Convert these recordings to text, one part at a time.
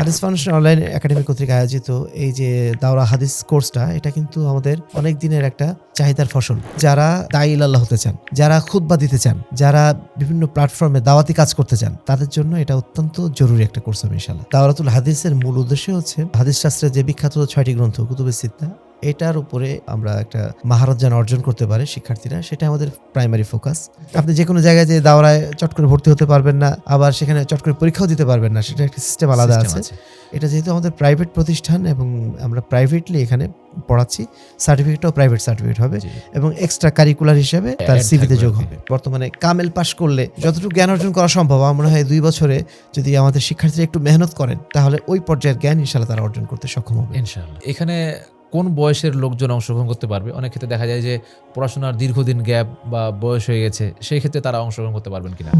হাদিস foundation online academy কর্তৃক আয়োজিত এই যে দাওরা হাদিস কোর্সটা, এটা কিন্তু আমাদের অনেক দিনের একটা চাহিদার ফসল। যারা দায়ী আল্লাহ হতে চান, যারা খুতবা দিতে চান, যারা বিভিন্ন প্ল্যাটফর্মে দাওয়াতি কাজ করতে চান, তাদের জন্য এটা অত্যন্ত জরুরি একটা কোর্স হবে ইনশাল্লাহ দাওরাতুল হাদিসের মূল উদ্দেশ্য হচ্ছে, হাদিস শাস্ত্রের যে বিখ্যাত ছয়টি গ্রন্থ কুতুবে সিদ্ধা এটার উপরে আমরা একটা মাহারত যেন অর্জন করতে পারে শিক্ষার্থীরা সেটা আমাদের প্রাইমারি ফোকাস আপনি যে কোনো জায়গায় যে দাওরায় চট করে ভর্তি হতে পারবেন না আবার সেখানে চট করে পরীক্ষাও দিতে পারবেন না সেটা একটা সিস্টেম আলাদা আছে। এটা যেহেতু আমাদের প্রাইভেট প্রতিষ্ঠান এবং আমরা প্রাইভেটলি এখানে পড়াচ্ছি সার্টিফিকেটটাও প্রাইভেট সার্টিফিকেট হবে এবং এক্সট্রা কারিকুলার হিসেবে তার সিভিতে যোগ হবে। বর্তমানে কামেল পাশ করলে যতটুকু জ্ঞান অর্জন করা সম্ভব আমার মনে হয় দুই বছরে যদি আমাদের শিক্ষার্থীরা একটু মেহনত করেন তাহলে ওই পর্যায়ের জ্ঞান ইনশাল্লাহ তারা অর্জন করতে সক্ষম হবে। ইনশাআল্লাহ। এখানে কোন বয়সের লোকজন অংশগ্রহণ করতে পারবে? অনেক ক্ষেত্রে দেখা যায় যে পড়াশোনার দীর্ঘদিন গ্যাপ বা বয়স হয়ে গেছে, সেই ক্ষেত্রে তারা অংশগ্রহণ করতে পারবেন কিনা?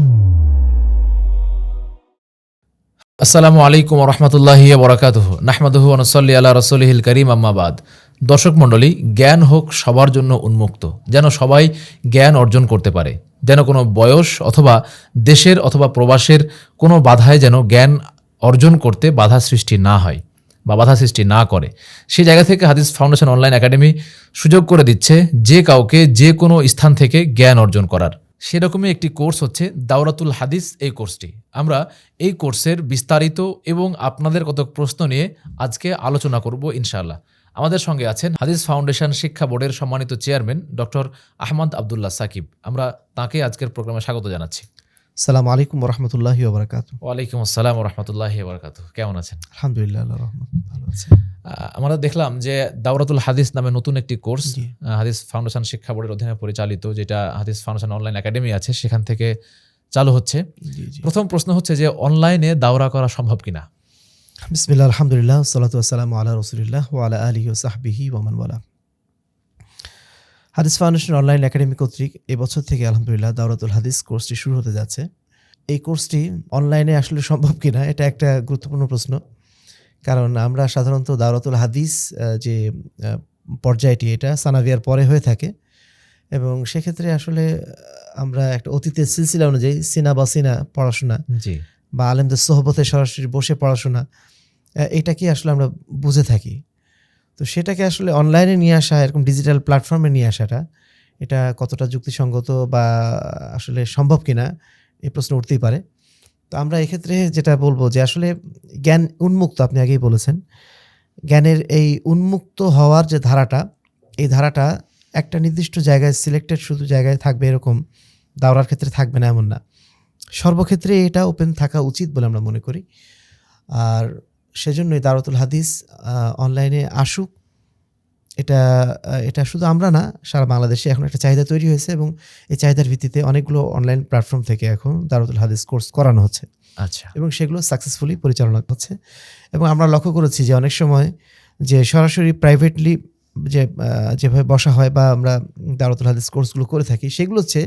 আসসালামু আলাইকুম রহমতুল্লাহি বরাকাতুহ। নাহমাদুহু আনসল্লি আল্লাহ রসলিহিল করিম আম্মাবাদ দর্শক মণ্ডলী, জ্ঞান হোক সবার জন্য উন্মুক্ত, যেন সবাই জ্ঞান অর্জন করতে পারে, যেন কোনো বয়স অথবা দেশের অথবা প্রবাসের কোনো বাধায় যেন জ্ঞান অর্জন করতে বাধা সৃষ্টি না হয়। বা বাধা সৃষ্টি না করে। সেই জায়গা থেকে হাদিস ফাউন্ডেশন অনলাইন একাডেমি সুযোগ করে দিচ্ছে যে কাউকে যে কোনো স্থান থেকে জ্ঞান অর্জন করার। সেরকমই একটি কোর্স হচ্ছে দাওরাতুল হাদিস এই কোর্সটি। আমরা এই কোর্সের বিস্তারিত এবং আপনাদের কত প্রশ্ন নিয়ে আজকে আলোচনা করব ইনশাআল্লাহ। আমাদের সঙ্গে আছেন হাদিস ফাউন্ডেশন শিক্ষা বোর্ডের সম্মানিত চেয়ারম্যান ডক্টর আহমদ আবদুল্লাহ সাকিব। আমরা তাকে আজকের প্রোগ্রামে স্বাগত জানাচ্ছি। সালাম আলাইকুম রহমতুল্লাহি ওবরাকাত ওয়ালাইকুম আসসালাম রহমতুল্লাহ বরকাত কেমন আছেন? আলহামদুলিল্লাহ রহমত ভালো আছে। আমরা দেখলাম যে দাওরাতুল হাদিস নামে নতুন একটি কোর্স হাদিস ফাউন্ডেশন শিক্ষা বোর্ডের অধীনে পরিচালিত যেটা হাদিস ফাউন্ডেশন অনলাইন একাডেমি আছে সেখান থেকে চালু হচ্ছে। প্রথম প্রশ্ন হচ্ছে যে অনলাইনে দাওরা করা সম্ভব কিনা? বিসমিল্লাহ আলহামদুলিল্লাহ সালাতু আসসালামু আলা রসুলিল্লাহ ওয়ালা আলিহি ও সাহবিহি ওমান ওয়ালা। হাদিস ফাউন্ডেশন অনলাইন একাডেমি কর্তৃক এবছর থেকে আলহামদুলিল্লাহ দাওরাতুল হাদিস কোর্সটি শুরু হতে যাচ্ছে। এই কোর্সটি অনলাইনে আসলে সম্ভব কিনা এটা একটা গুরুত্বপূর্ণ প্রশ্ন। কারণ আমরা সাধারণত দাওরাতুল হাদিস যে পর্যায়টি এটা সানাভিয়ার পরে হয়ে থাকে। এবং সেক্ষেত্রে আসলে আমরা একটা অতীতের সিলসিলা অনুযায়ী সিনা বা সিনা পড়াশোনা জি। বা আলেমদের সোহবতে সরাসরি বসে পড়াশোনা আহ, এটাকে আসলে আমরা বুঝে থাকি? তো সেটাকে আসলে অনলাইনে নিয়ে আসা, এরকম ডিজিটাল প্ল্যাটফর্মে নিয়ে আসাটা, এটা কতটা যুক্তিসঙ্গত বা আসলে সম্ভব কিনা, এই প্রশ্ন উঠতেই পারে। তো আমরা এক্ষেত্রে যেটা বলব যে আসলে জ্ঞান উন্মুক্ত, আপনি আগেই বলেছেন। জ্ঞানের এই উন্মুক্ত হওয়ার যে ধারাটা, এই ধারাটা একটা নির্দিষ্ট জায়গায় সিলেক্টেড শুধু জায়গায় থাকবে এরকম, দাওরার ক্ষেত্রে থাকবে না এমন না। সর্বক্ষেত্রে এটা ওপেন থাকা উচিত বলে আমরা মনে করি। আর সেজন্যই দারতুল হাদিস অনলাইনে আসুক। এটা এটা শুধু আমরা না সারা বাংলাদেশে এখন একটা চাহিদা তৈরি হয়েছে এবং এই চাহিদার ভিত্তিতে অনেকগুলো অনলাইন প্ল্যাটফর্ম থেকে এখন দারতুল হাদিস কোর্স করানো হচ্ছে। আচ্ছা। এবং সেগুলো সাকসেসফুলি পরিচালনা হচ্ছে। এবং আমরা লক্ষ্য করেছি যে অনেক সময় যে সরাসরি প্রাইভেটলি যে যেভাবে বসা হয় বা আমরা দারতুল হাদিস কোর্সগুলো করে থাকি সেগুলো হচ্ছে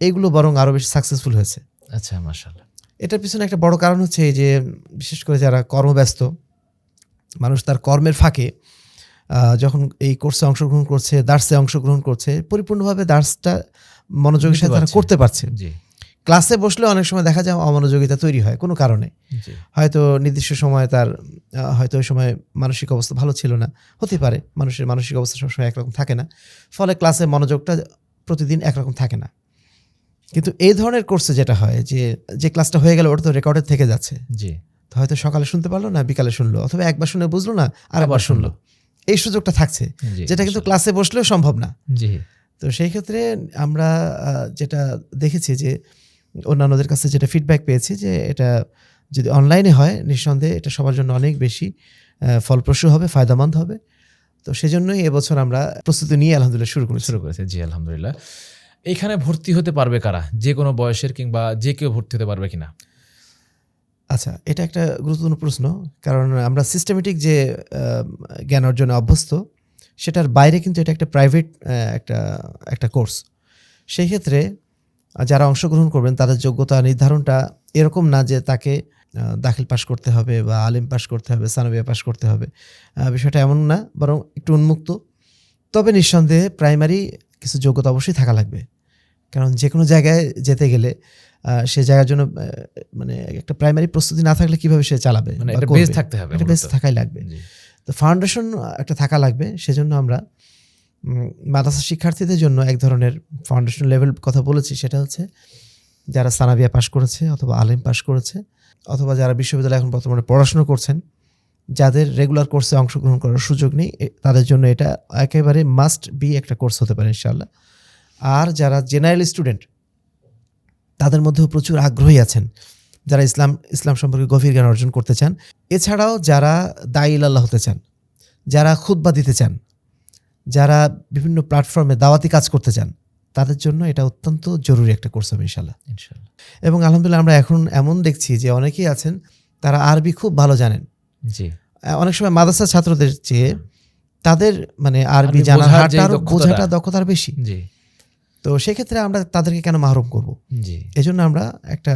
এগুলো বরং আরও বেশি সাকসেসফুল হয়েছে। আচ্ছা মাশাল্লাহ এটার পিছনে একটা বড় কারণ হচ্ছে এই যে বিশেষ করে যারা কর্মব্যস্ত মানুষ তার কর্মের ফাঁকে যখন এই কোর্সে অংশগ্রহণ করছে দার্সে অংশগ্রহণ করছে পরিপূর্ণভাবে দার্সটা মনোযোগের সাথে তারা করতে পারছে। ক্লাসে বসলে অনেক সময় দেখা যায় অমনোযোগিতা তৈরি হয় কোনো কারণে। হয়তো নির্দিষ্ট সময় তার হয়তো ওই সময় মানসিক অবস্থা ভালো ছিল না হতে পারে। মানুষের মানসিক অবস্থা সবসময় একরকম থাকে না। ফলে ক্লাসে মনোযোগটা প্রতিদিন একরকম থাকে না। কিন্তু এই ধরনের কোর্সে যেটা হয় যে যে ক্লাসটা হয়ে গেল ওটা তো রেকর্ডের থেকে যাচ্ছে। জি। তো হয়তো সকালে শুনতে পারল না বিকালে শুনলো অথবা একবার শুনে বুঝলো না আরেকবার আবার শুনলো। এই সুযোগটা থাকছে। যেটা কিন্তু ক্লাসে বসলেও সম্ভব না। জি। তো সেই ক্ষেত্রে আমরা যেটা দেখেছি যে অন্যান্যদের কাছে যেটা ফিডব্যাক পেয়েছি যে এটা যদি অনলাইনে হয় নিঃসন্দেহে এটা সবার জন্য অনেক বেশি ফলপ্রসূ হবে ফায়দামন্দ হবে। তো সেজন্যই এবছর আমরা প্রস্তুতি নিয়ে আলহামদুলিল্লাহ শুরু করেছি। শুরু করেছে। জি আলহামদুলিল্লাহ। এখানে ভর্তি হতে পারবে কারা? যে কোনো বয়সের কিংবা যে কেউ ভর্তি হতে পারবে কিনা? আচ্ছা এটা একটা গুরুত্বপূর্ণ প্রশ্ন। কারণ আমরা সিস্টেমেটিক যে জ্ঞান অর্জনে অভ্যস্ত, সেটার বাইরে কিন্তু এটা একটা প্রাইভেট একটা একটা কোর্স সেই ক্ষেত্রে যারা অংশগ্রহণ করবেন, তাদের যোগ্যতা নির্ধারণটা এরকম না যে তাকে দাখিল পাশ করতে হবে বা আলিম পাশ করতে হবে, সানবিয়া পাশ করতে হবে। বিষয়টা এমন না, বরং একটু উন্মুক্ত। তবে নিঃসন্দেহে প্রাইমারি কিছু যোগ্যতা অবশ্যই থাকা লাগবে। কারণ যে কোনো জায়গায় যেতে গেলে সে জায়গার জন্য মানে একটা প্রাইমারি প্রস্তুতি না থাকলে কীভাবে সে চালাবে মানে? বেস থাকতে হবে একটা বেস থাকাই লাগবে। তো ফাউন্ডেশন একটা থাকা লাগবে সেজন্য আমরা উম, মাদ্রাসা শিক্ষার্থীদের জন্য এক ধরনের ফাউন্ডেশন লেভেল কথা বলেছি সেটা হচ্ছে যারা সানাবিয়া পাশ করেছে অথবা আলেম পাশ করেছে অথবা যারা বিশ্ববিদ্যালয়ে এখন বর্তমানে পড়াশোনা করছেন যাদের রেগুলার কোর্সে অংশগ্রহণ করার সুযোগ নেই তাদের জন্য এটা একেবারে মাস্ট বি একটা কোর্স হতে পারে ইনশাল্লাহ আর যারা জেনারেল স্টুডেন্ট তাদের মধ্যেও প্রচুর আগ্রহী আছেন যারা ইসলাম ইসলাম সম্পর্কে গভীর জ্ঞান অর্জন করতে চান। এছাড়াও যারা দায়িল আল্লাহ হতে চান যারা খুতবা দিতে চান যারা বিভিন্ন প্ল্যাটফর্মে দাওয়াতি কাজ করতে চান তাদের জন্য এটা অত্যন্ত জরুরি একটা কোর্স হবে ইনশাল্লাহ ইনশাআল্লাহ। এবং আলহামদুলিল্লাহ আমরা এখন এমন দেখছি যে অনেকেই আছেন তারা আরবি খুব ভালো জানেন। জি। অনেক সময় মাদ্রাসা ছাত্রদের চেয়ে তাদের মানে আরবি জানার। বোঝাটা দক্ষতার বেশি। জি। তো সেক্ষেত্রে আমরা তাদেরকে কেন মাহরুম করব? জি। এজন্য আমরা একটা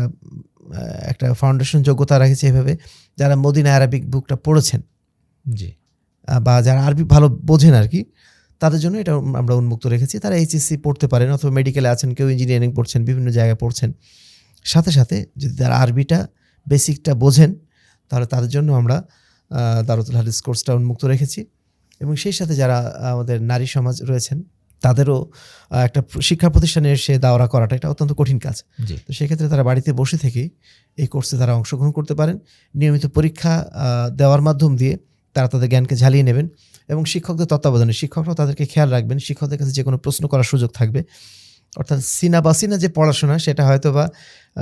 একটা ফাউন্ডেশন যোগ্যতা রেখেছি এভাবে। যারা মদিনা আরবিক বুকটা পড়েছেন জি। বা যারা আরবি ভালো বোঝেন আর কি তাদের জন্য এটা আমরা উন্মুক্ত রেখেছি। তারা এইচএসসি পড়তে পারেন অথবা মেডিকেলে আছেন কেউ ইঞ্জিনিয়ারিং পড়ছেন বিভিন্ন জায়গায় পড়ছেন। সাথে সাথে যদি তারা আরবিটা বেসিকটা বোঝেন তাহলে তাদের জন্য আমরা দারুতুল হাদিস কোর্সটা উন্মুক্ত রেখেছি। এবং সেই সাথে যারা আমাদের নারী সমাজ রয়েছেন তাদেরও একটা শিক্ষা প্রতিষ্ঠানে এসে দাওরা করাটা এটা অত্যন্ত কঠিন কাজ। তো সেক্ষেত্রে তারা বাড়িতে বসে থেকে এই কোর্সে তারা অংশগ্রহণ করতে পারেন। নিয়মিত পরীক্ষা দেওয়ার মাধ্যম দিয়ে তারা তাদের জ্ঞানকে ঝালিয়ে নেবেন এবং শিক্ষকদের তত্ত্বাবধানে শিক্ষকরাও তাদেরকে খেয়াল রাখবেন। শিক্ষকদের কাছে যে কোনো প্রশ্ন করার সুযোগ থাকবে। অর্থাৎ সিনা বা সিনা যে পড়াশোনা সেটা হয়তো বা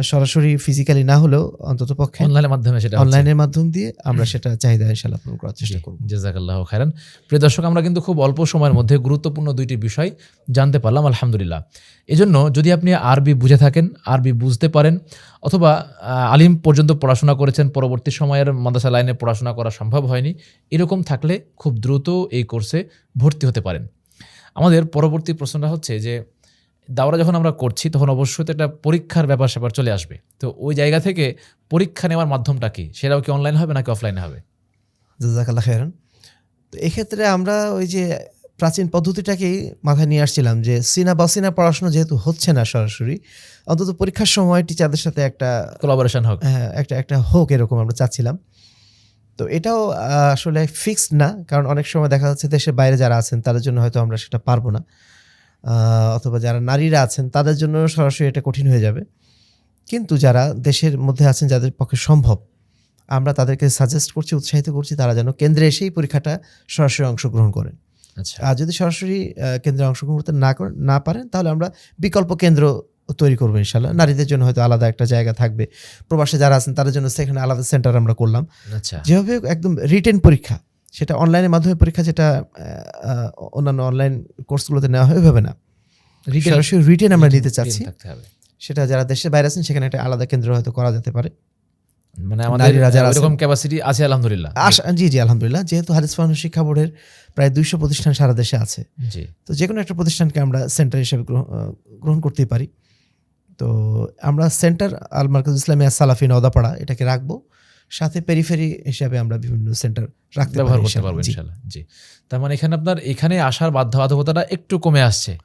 সরাসরি ফিজিক্যালি না হলেও অন্তত পক্ষে অনলাইনের মাধ্যমে সেটা অনলাইনের মাধ্যম দিয়ে আমরা সেটা চাহিদা ইনশাল্লাহ পূরণ করার চেষ্টা করব। জেজাকাল্লাহ খায়রান। প্রিয় দর্শক আমরা কিন্তু খুব অল্প সময়ের মধ্যে গুরুত্বপূর্ণ দুইটি বিষয় জানতে পারলাম আলহামদুলিল্লাহ। এজন্য যদি আপনি আরবি বুঝে থাকেন আরবি বুঝতে পারেন অথবা আলিম পর্যন্ত পড়াশোনা করেছেন পরবর্তী সময়ের মাদ্রাসা লাইনে পড়াশোনা করা সম্ভব হয়নি এরকম থাকলে খুব দ্রুত এই কোর্সে ভর্তি হতে পারেন। আমাদের পরবর্তী প্রশ্নটা হচ্ছে যে দাওরা যখন আমরা করছি তখন অবশ্যই তো একটা পরীক্ষার ব্যাপার স্যাপার চলে আসবে। তো ওই জায়গা থেকে পরীক্ষা নেওয়ার মাধ্যমটা কি? সেটাও কি অনলাইন হবে নাকি অফলাইনে হবে? জাজাকাল্লাহ খেরান তো এক্ষেত্রে আমরা ওই যে প্রাচীন পদ্ধতিটাকেই মাথায় নিয়ে আসছিলাম যে সিনা বা সিনা পড়াশোনা যেহেতু হচ্ছে না সরাসরি অন্তত পরীক্ষার সময় টিচারদের সাথে একটা কোলাবোরেশন হোক। হ্যাঁ, একটা একটা হোক এরকম আমরা চাচ্ছিলাম। তো এটাও আসলে ফিক্সড না কারণ অনেক সময় দেখা যাচ্ছে দেশের বাইরে যারা আছেন তাদের জন্য হয়তো আমরা সেটা পারব না। অথবা যারা নারীরা আছেন তাদের জন্য সরাসরি এটা কঠিন হয়ে যাবে। কিন্তু যারা দেশের মধ্যে আছেন যাদের পক্ষে সম্ভব আমরা তাদেরকে সাজেস্ট করছি উৎসাহিত করছি তারা যেন কেন্দ্রে এসেই পরীক্ষাটা সরাসরি অংশগ্রহণ করেন। আচ্ছা। আর যদি সরাসরি কেন্দ্রে অংশগ্রহণ করতে না করেন না পারেন তাহলে আমরা বিকল্প কেন্দ্র তৈরি করব ইনশাল্লাহ নারীদের জন্য হয়তো আলাদা একটা জায়গা থাকবে। প্রবাসে যারা আছেন তাদের জন্য সেখানে আলাদা সেন্টার আমরা করলাম। আচ্ছা। যেভাবে একদম রিটেন পরীক্ষা। সেটা অনলাইনের মাধ্যমে পরীক্ষা যেটা অন্যান্য অনলাইন কোর্সগুলোতে নেওয়া হয় ওইভাবে না। সরাসরি রিটেন আমরা নিতে চাচ্ছি। সেটা যারা দেশের বাইরে আছেন সেখানে একটা আলাদা কেন্দ্র হয়তো করা যেতে পারে। মানে আমাদের এরকম ক্যাপাসিটি আছে আলহামদুলিল্লাহ। জি জি আলহামদুলিল্লাহ। যেহেতু হাদিস ফাউন্ডেশন শিক্ষা বোর্ডের প্রায় দুইশো প্রতিষ্ঠান সারা দেশে আছে। জি। তো যে কোনো একটা প্রতিষ্ঠানকে আমরা সেন্টার হিসেবে গ্রহ- গ্রহণ করতেই পারি। তো আমরা সেন্টার আল মার্কাজ ইসলামিয়া সালাফি নওদাপাড়া এটাকে রাখব। সাথে পেরিফেরি হিসাবে আমরা বিভিন্ন সেন্টার রাখতে ব্যবহার পারি করতে পারব। ইনশাল্লাহ জি। তার মানে এখানে আপনার এখানে আসার বাধ্যবাধকতাটা একটু কমে আসছে।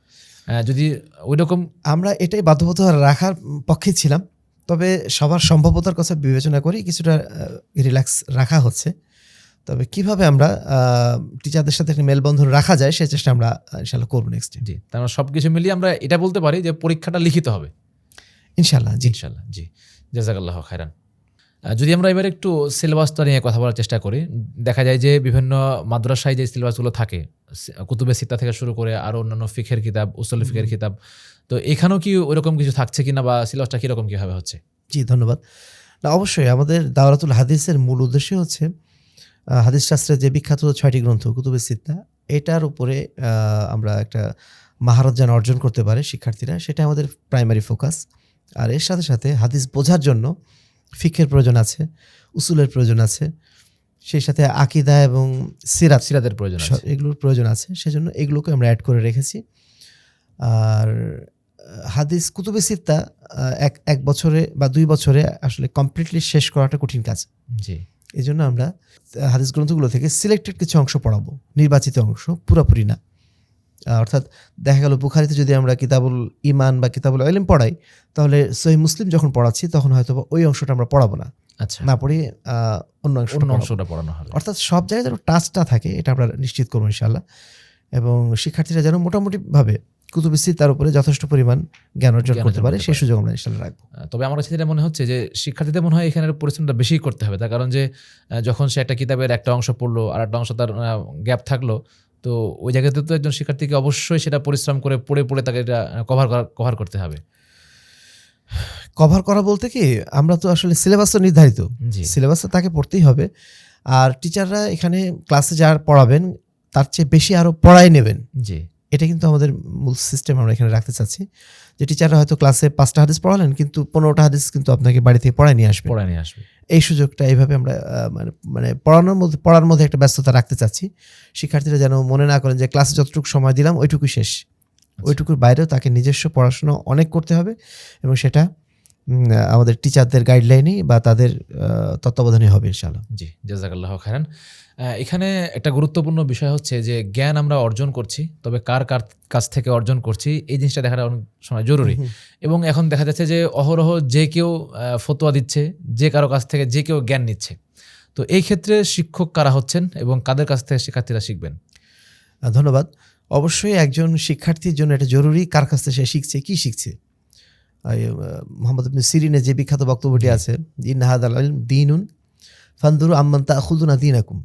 যদি ওই রকম আমরা এটাই বাধ্যবতা রাখার পক্ষে ছিলাম তবে সবার সম্ভবতার কথা বিবেচনা করে কিছুটা রিল্যাক্স রাখা হচ্ছে। তবে কীভাবে আমরা টিচারদের সাথে একটা মেলবন্ধন রাখা যায় সেই চেষ্টা আমরা ইনশাল্লাহ করব নেক্সট জি তার মানে সবকিছু মিলিয়ে আমরা এটা বলতে পারি যে পরীক্ষাটা লিখিত হবে। ইনশাল্লাহ জি। ইনশাল্লাহ জি। জাজাকাল্লাহ খায়রান। আহ, যদি আমরা এবার একটু সিলেবাসটা নিয়ে কথা বলার চেষ্টা করি দেখা যায় যে বিভিন্ন মাদ্রাসায় যে সিলেবাসগুলো থাকে কুতুবে সিত্তা থেকে শুরু করে আরও অন্যান্য ফিখের কিতাব উসল ফিখের কিতাব তো এখানেও কি ওইরকম কিছু থাকছে কিনা বা সিলেবাসটা কীরকম কীভাবে হচ্ছে? জি ধন্যবাদ। না অবশ্যই আমাদের দাওরাতুল হাদিসের মূল উদ্দেশ্য হচ্ছে হাদিস শাস্ত্রের যে বিখ্যাত ছয়টি গ্রন্থ কুতুবে সিদ্ধা এটার উপরে আমরা একটা মাহারত যেন অর্জন করতে পারে শিক্ষার্থীরা সেটা আমাদের প্রাইমারি ফোকাস আর এর সাথে সাথে হাদিস বোঝার জন্য ফিকের প্রয়োজন আছে উসুলের প্রয়োজন আছে সেই সাথে আকিদা এবং সিরাত সিরাতের প্রয়োজন এগুলোর প্রয়োজন আছে সেজন্য এগুলোকে আমরা অ্যাড করে রেখেছি। আর হাদিস কুতুবে সিত্তা এক এক বছরে বা দুই বছরে আসলে কমপ্লিটলি শেষ করাটা কঠিন কাজ। জি। এই জন্য আমরা হাদিস গ্রন্থগুলো থেকে সিলেক্টেড কিছু অংশ পড়াবো নির্বাচিত অংশ পুরোপুরি না। অর্থাৎ দেখা গেল বুখারিতে যদি আমরা কিতাবুল ইমান বা কিতাবুল ইলম পড়াই তাহলে সহি মুসলিম যখন পড়াচ্ছি তখন হয়তো ওই অংশটা আমরা পড়াবো না। আচ্ছা। না পড়ি অন্য অংশ অন্য অংশটা পড়ানো হবে। অর্থাৎ সব জায়গায় যেন টাচটা থাকে এটা আমরা নিশ্চিত করব ইনশাল্লাহ এবং শিক্ষার্থীরা যেন মোটামুটিভাবে কুতুবিস্তির তার উপরে যথেষ্ট পরিমাণ জ্ঞান অর্জন করতে পারে সেই সুযোগ আমরা ইনশাল্লাহ রাখব। তবে আমার কাছে যেটা মনে হচ্ছে যে শিক্ষার্থীদের মনে হয় এখানে পরিশ্রমটা বেশি করতে হবে। তার কারণ যে যখন সে একটা কিতাবের একটা অংশ পড়ল আর একটা অংশ তার গ্যাপ থাকল তো ওই জায়গাতে তো একজন শিক্ষার্থীকে অবশ্যই সেটা পরিশ্রম করে পড়ে পড়ে তাকে এটা কভার কভার করতে হবে। কভার করা বলতে কি আমরা তো আসলে সিলেবাস তো নির্ধারিত। সিলেবাস তো তাকে পড়তেই হবে। আর টিচাররা এখানে ক্লাসে যার পড়াবেন তার চেয়ে বেশি আরও পড়াই নেবেন। জি। এটা কিন্তু আমাদের মূল সিস্টেম আমরা এখানে রাখতে চাচ্ছি যে টিচাররা হয়তো ক্লাসে পাঁচটা হাদিস পড়ালেন কিন্তু পনেরোটা হাদিস কিন্তু আপনাকে বাড়ি থেকে পড়ায় নিয়ে আসবে। পড়ায় নিয়ে আসবে। এই সুযোগটা এইভাবে আমরা মানে মানে পড়ানোর মধ্যে পড়ার মধ্যে একটা ব্যস্ততা রাখতে চাচ্ছি। শিক্ষার্থীরা যেন মনে না করেন যে ক্লাসে যতটুকু সময় দিলাম ওইটুকু শেষ। ওইটুকুর বাইরেও তাকে নিজস্ব পড়াশোনা অনেক করতে হবে এবং সেটা আমাদের টিচারদের গাইডলাইনেই বা তাদের তত্ত্বাবধানে হবে ইনশাআল্লাহ। জি জাজাকাল্লাহ খায়রান। আহ, এখানে একটা গুরুত্বপূর্ণ বিষয় হচ্ছে যে জ্ঞান আমরা অর্জন করছি তবে কার কার কাছ থেকে অর্জন করছি এই জিনিসটা দেখাটা অনেক সময় জরুরি। এবং এখন দেখা যাচ্ছে যে অহরহ যে কেউ ফতোয়া দিচ্ছে যে কারও কাছ থেকে যে কেউ জ্ঞান নিচ্ছে। তো এই ক্ষেত্রে শিক্ষক কারা হচ্ছেন এবং কাদের কাছ থেকে শিক্ষার্থীরা শিখবেন? ধন্যবাদ। অবশ্যই একজন শিক্ষার্থীর জন্য এটা জরুরি কার কাছ থেকে সে শিখছে কি শিখছে। মোহাম্মদ সিরিনের যে বিখ্যাত বক্তব্যটি আছে ইন্নাহাদ আল দিনুন ফান্দুরু আম্মান তাখুদুনা দিনাকুম।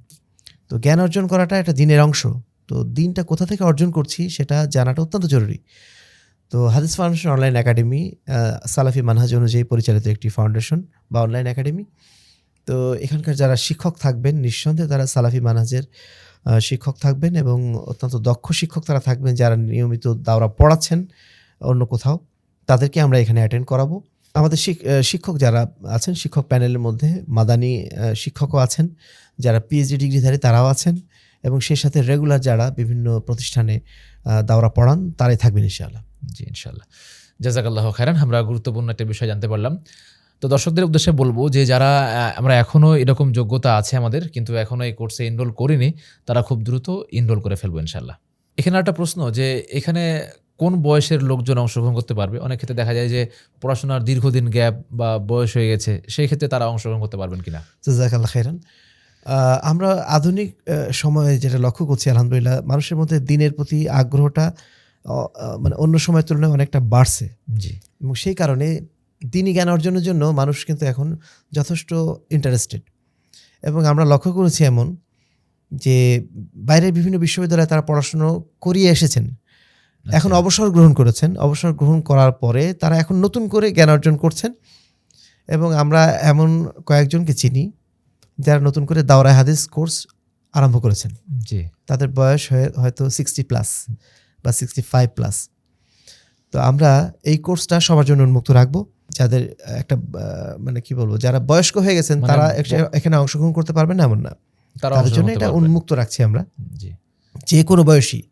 তো জ্ঞান অর্জন করাটা একটা দিনের অংশ। তো দিনটা কোথা থেকে অর্জন করছি সেটা জানাটা অত্যন্ত জরুরি। তো হাদিস ফাউন্ডেশন অনলাইন একাডেমি সালাফি মানহাজ অনুযায়ী পরিচালিত একটি ফাউন্ডেশন বা অনলাইন একাডেমি। তো এখানকার যারা শিক্ষক থাকবেন, নিঃসন্দেহে তারা সালাফি মানহাজের শিক্ষক থাকবেন এবং অত্যন্ত দক্ষ শিক্ষক তারা থাকবেন যারা নিয়মিত দাওরা পড়াচ্ছেন অন্য কোথাও। তাদেরকে আমরা এখানে অ্যাটেন্ড করাবো। আমাদের শিক- শিক্ষক যারা আছেন, শিক্ষক প্যানেলের মধ্যে মাদানি শিক্ষকও আছেন, যারা পিএইচডি ডিগ্রিধারী তারাও আছেন এবং সেই সাথে রেগুলার যারা বিভিন্ন প্রতিষ্ঠানে দাওরা পড়ান, তারাই থাকবেন ইনশাআল্লাহ। জি ইনশাল্লাহ জাজাকাল্লাহ খায়রান, আমরা গুরুত্বপূর্ণ একটা বিষয় জানতে পারলাম। তো দর্শকদের উদ্দেশ্যে বলব যে যারা আমরা এখনও এরকম যোগ্যতা আছে আমাদের, কিন্তু এখনও এই কোর্সে এনরোল করিনি, তারা খুব দ্রুত এনরোল করে ফেলব ইনশাল্লাহ এখানে একটা প্রশ্ন যে এখানে কোন বয়সের লোকজন অংশগ্রহণ করতে পারবে? অনেক ক্ষেত্রে দেখা যায় যে পড়াশোনার দীর্ঘদিন গ্যাপ বা বয়স হয়ে গেছে সেই ক্ষেত্রে তারা অংশগ্রহণ করতে পারবেন কিনা? খাইরান। আমরা আধুনিক সময়ে যেটা লক্ষ্য করছি আলহামদুলিল্লাহ মানুষের মধ্যে দিনের প্রতি আগ্রহটা মানে অন্য সময়ের তুলনায় অনেকটা বাড়ছে। জি। এবং সেই কারণে দিনই জ্ঞান অর্জনের জন্য মানুষ কিন্তু এখন যথেষ্ট ইন্টারেস্টেড এবং আমরা লক্ষ্য করেছি এমন যে বাইরের বিভিন্ন বিশ্ববিদ্যালয়ে তারা পড়াশুনো করিয়ে এসেছেন। এখন আচ্ছা। অবসর গ্রহণ করেছেন। অবসর গ্রহণ করার পরে তারা এখন নতুন করে জ্ঞান অর্জন করছেন এবং আমরা এমন কয়েকজনকে চিনি যারা নতুন করে দাওরায় হাদিস কোর্স আরম্ভ করেছেন। জি। তাদের বয়স হয়ে হয়তো সিক্সটি প্লাস বা সিক্সটি ফাইভ প্লাস তো আমরা এই কোর্সটা সবার জন্য উন্মুক্ত রাখব। যাদের একটা মানে কি বলব যারা বয়স্ক হয়ে গেছেন মানে তারা এখানে অংশগ্রহণ করতে পারবেন না এমন না। তাদের জন্য এটা উন্মুক্ত রাখছি আমরা। যে কোনো বয়সী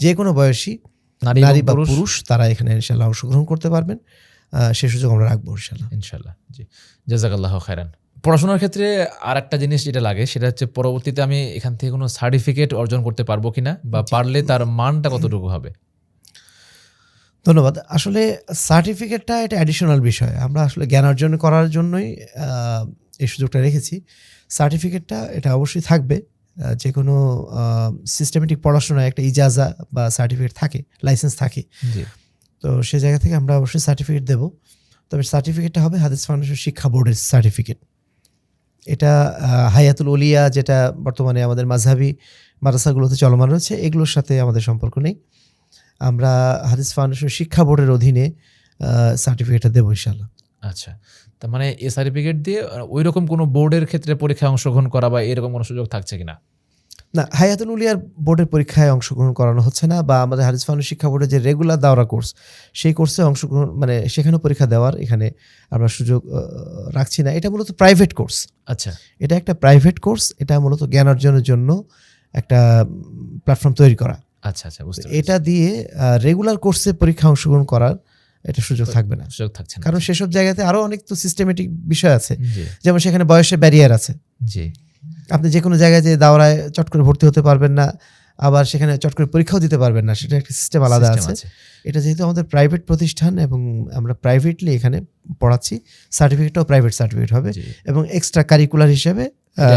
যে কোনো বয়সী নারী নারী বা পুরুষ। তারা এখানে ইনশাল্লাহ অংশগ্রহণ করতে পারবেন। সে সুযোগ আমরা রাখব ইনশাল্লাহ ইনশাল্লাহ জি। জাজাকাল্লাহ খায়রান। পড়াশোনার ক্ষেত্রে আর একটা জিনিস যেটা লাগে সেটা হচ্ছে পরবর্তীতে আমি এখান থেকে কোনো সার্টিফিকেট অর্জন করতে পারব কিনা বা পারলে তার মানটা কতটুকু হবে? ধন্যবাদ। আসলে সার্টিফিকেটটা এটা অ্যাডিশনাল বিষয়। আমরা আসলে জ্ঞান অর্জন করার জন্যই এই সুযোগটা রেখেছি। সার্টিফিকেটটা এটা অবশ্যই থাকবে। যে কোনো সিস্টেমেটিক পড়াশোনায় একটা ইজাজা বা সার্টিফিকেট থাকে লাইসেন্স থাকে। তো সে জায়গা থেকে আমরা অবশ্যই সার্টিফিকেট দেব। তবে সার্টিফিকেটটা হবে হাদিস ফাউন্ডেশন শিক্ষা বোর্ডের সার্টিফিকেট এটা হায়াতুল ওলিয়া যেটা বর্তমানে আমাদের মাঝহাবি মাদ্রাসাগুলোতে চলমান রয়েছে এগুলোর সাথে আমাদের সম্পর্ক নেই। আমরা হাদিস ফাউন্ডেশন শিক্ষা বোর্ডের অধীনে সার্টিফিকেটটা দেবো ইনশাল্লাহ আচ্ছা। তার মানে এ সার্টিফিকেট দিয়ে ওই রকম কোনো বোর্ডের ক্ষেত্রে পরীক্ষায় অংশগ্রহণ করা বা এরকম কোনো সুযোগ থাকছে কিনা? না হায়াতুল উলিয়ার বোর্ডের পরীক্ষায় অংশগ্রহণ করানো হচ্ছে না বা আমাদের হাদিস ফাউন্ডেশন শিক্ষা বোর্ডের যে রেগুলার দাওরা কোর্স সেই কোর্সে অংশগ্রহণ মানে সেখানেও পরীক্ষা দেওয়ার এখানে আমরা সুযোগ রাখছি না। এটা মূলত প্রাইভেট কোর্স আচ্ছা। এটা একটা প্রাইভেট কোর্স এটা মূলত জ্ঞান অর্জনের জন্য একটা প্ল্যাটফর্ম তৈরি করা। আচ্ছা আচ্ছা এটা দিয়ে রেগুলার কোর্সে পরীক্ষা অংশগ্রহণ করার এটা সুযোগ থাকবে না। সুযোগ থাকছে না। কারণ সেসব জায়গাতে আরও অনেক তো সিস্টেমেটিক বিষয় আছে। যেমন সেখানে বয়সের ব্যারিয়ার আছে। জি। আপনি যে কোনো জায়গায় যে দাওরায় চট করে ভর্তি হতে পারবেন না আবার সেখানে চট করে পরীক্ষাও দিতে পারবেন না সেটা একটা সিস্টেম আলাদা আছে। এটা যেহেতু আমাদের প্রাইভেট প্রতিষ্ঠান এবং আমরা প্রাইভেটলি এখানে পড়াচ্ছি সার্টিফিকেটটাও প্রাইভেট সার্টিফিকেট হবে এবং এক্সট্রা কারিকুলার হিসেবে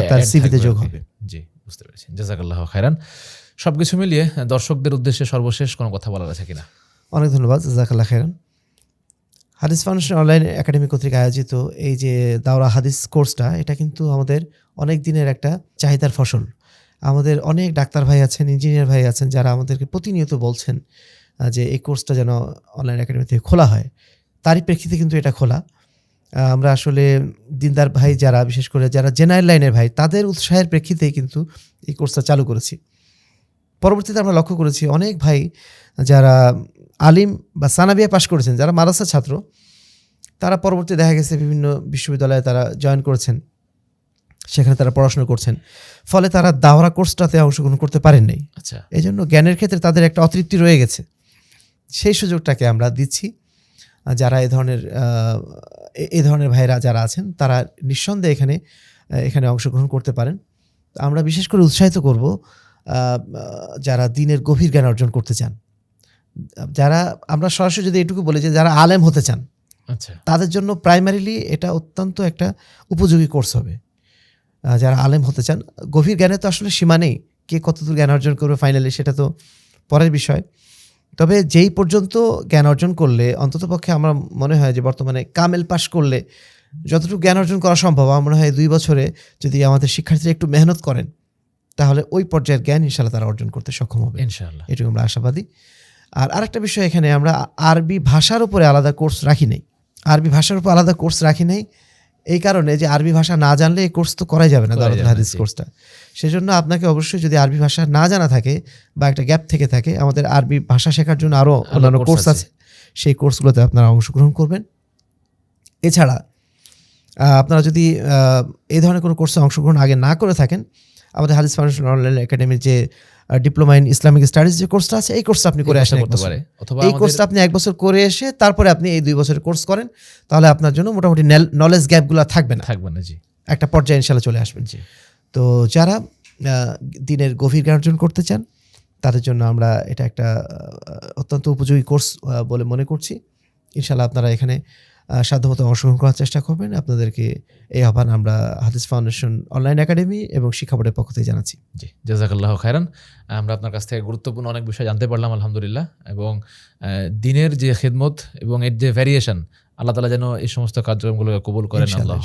তার সিভিতে যোগ হবে। জি বুঝতে পেরেছি। জাজাকাল্লাহ খায়রান। সবকিছু মিলিয়ে দর্শকদের উদ্দেশ্যে সর্বশেষ কোনো কথা বলার আছে কিনা? অনেক ধন্যবাদ জাজাকাল্লাহ খেরান হাদিস ফাউন্ডেশন অনলাইন একাডেমি কর্তৃক আয়োজিত এই যে দাওরা হাদিস কোর্সটা, এটা কিন্তু আমাদের অনেক দিনের একটা চাহিদার ফসল। আমাদের অনেক ডাক্তার ভাই আছেন, ইঞ্জিনিয়ার ভাই আছেন, যারা আমাদেরকে প্রতিনিয়ত বলছেন যে এই কোর্সটা যেন অনলাইন একাডেমি থেকে খোলা হয়। তারই প্রেক্ষিতে কিন্তু এটা খোলা। আমরা আসলে দিনদার ভাই যারা, বিশেষ করে যারা জেনারেল লাইনের ভাই, তাদের উৎসাহের প্রেক্ষিতেই কিন্তু এই কোর্সটা চালু করেছি। পরবর্তীতে আমরা লক্ষ্য করেছি অনেক ভাই যারা আলিম বা সানাবিয়া পাশ করেছেন যারা মাদ্রাসা ছাত্র তারা পরবর্তী দেখা গেছে বিভিন্ন বিশ্ববিদ্যালয়ে তারা জয়েন করেছেন। সেখানে তারা পড়াশোনা করছেন। ফলে তারা দাওরা কোর্সটাতে অংশগ্রহণ করতে পারেন নাই। আচ্ছা। এই জন্য জ্ঞানের ক্ষেত্রে তাদের একটা অতৃপ্তি রয়ে গেছে। সেই সুযোগটাকে আমরা দিচ্ছি। যারা এ ধরনের এ- ধরনের ভাইরা যারা আছেন তারা নিঃসন্দেহে এখানে এখানে অংশগ্রহণ করতে পারেন। আমরা বিশেষ করে উৎসাহিত করব যারা দিনের গভীর জ্ঞান অর্জন করতে চান। যারা আমরা সরাসরি যদি এটুকু বলি যে যারা আলেম হতে চান আচ্ছা। তাদের জন্য প্রাইমারিলি এটা অত্যন্ত একটা উপযোগী কোর্স হবে। যারা আলেম হতে চান গভীর জ্ঞানে তো আসলে সীমা নেই কে কতদূর জ্ঞান অর্জন করবে ফাইনালি সেটা তো পরের বিষয়। তবে যেই পর্যন্ত জ্ঞান অর্জন করলে অন্ততপক্ষে আমার মনে হয় যে বর্তমানে কামেল পাশ করলে যতটুকু জ্ঞান অর্জন করা সম্ভব আমার মনে হয় দুই বছরে যদি আমাদের শিক্ষার্থীরা একটু মেহনত করেন তাহলে ওই পর্যায়ের জ্ঞান ইনশাল্লাহ তারা অর্জন করতে সক্ষম হবে। ইনশাআল্লাহ। এটুকু আমরা আশাবাদী। আর আরেকটা বিষয় এখানে আমরা আরবি ভাষার উপরে আলাদা কোর্স রাখি নাই। আরবি ভাষার উপর আলাদা কোর্স রাখি নাই। এই কারণে যে আরবি ভাষা না জানলে এই কোর্স তো করাই যাবে না দারুল হাদিস। কোর্সটা। সেজন্য আপনাকে অবশ্যই যদি আরবি ভাষা না জানা থাকে বা একটা গ্যাপ থেকে থাকে আমাদের আরবি ভাষা শেখার জন্য আরও অন্যান্য কোর্স আছে। আছে। সেই কোর্সগুলোতে আপনারা অংশগ্রহণ করবেন। এছাড়া আপনারা যদি এই ধরনের কোনো কোর্সে অংশগ্রহণ আগে না করে থাকেন আমাদের হাদিস ফাউন্ডেশন অনলাইন একাডেমির যে ডিপ্লোমা ইন ইসলামিক স্টাডিজ যে কোর্সটা আছে এই কোর্সটা আপনি করে আসেন করতে পারে। অথবা এই কোর্সটা আপনি এক বছর করে এসে তারপরে আপনি এই দুই বছরের কোর্স করেন তাহলে আপনার জন্য মোটামুটি নলেজ গ্যাপগুলো থাকবে না। থাকবে না জি। একটা পর্যায়ে ইনশাল্লাহ চলে আসবেন। জি। তো যারা দিনের গভীর জ্ঞান অর্জন করতে চান তাদের জন্য আমরা এটা একটা অত্যন্ত উপযোগী কোর্স বলে মনে করছি। ইনশাল্লাহ আপনারা এখানে সাধ্যমতো অংশগ্রহণ করার চেষ্টা করবেন। আপনাদেরকে এই আহ্বান আমরা হাদিস ফাউন্ডেশন অনলাইন একাডেমি এবং শিক্ষা বোর্ডের পক্ষ থেকে জানাচ্ছি। জি জাজাকাল্লাহ খায়রান। আমরা আপনার কাছ থেকে গুরুত্বপূর্ণ অনেক বিষয় জানতে পারলাম আলহামদুলিল্লাহ। এবং দিনের যে খেদমত এবং এর যে ভ্যারিয়েশন আল্লাহ তালা যেন এই সমস্ত কার্যক্রমগুলোকে কবুল করেন আল্লাহ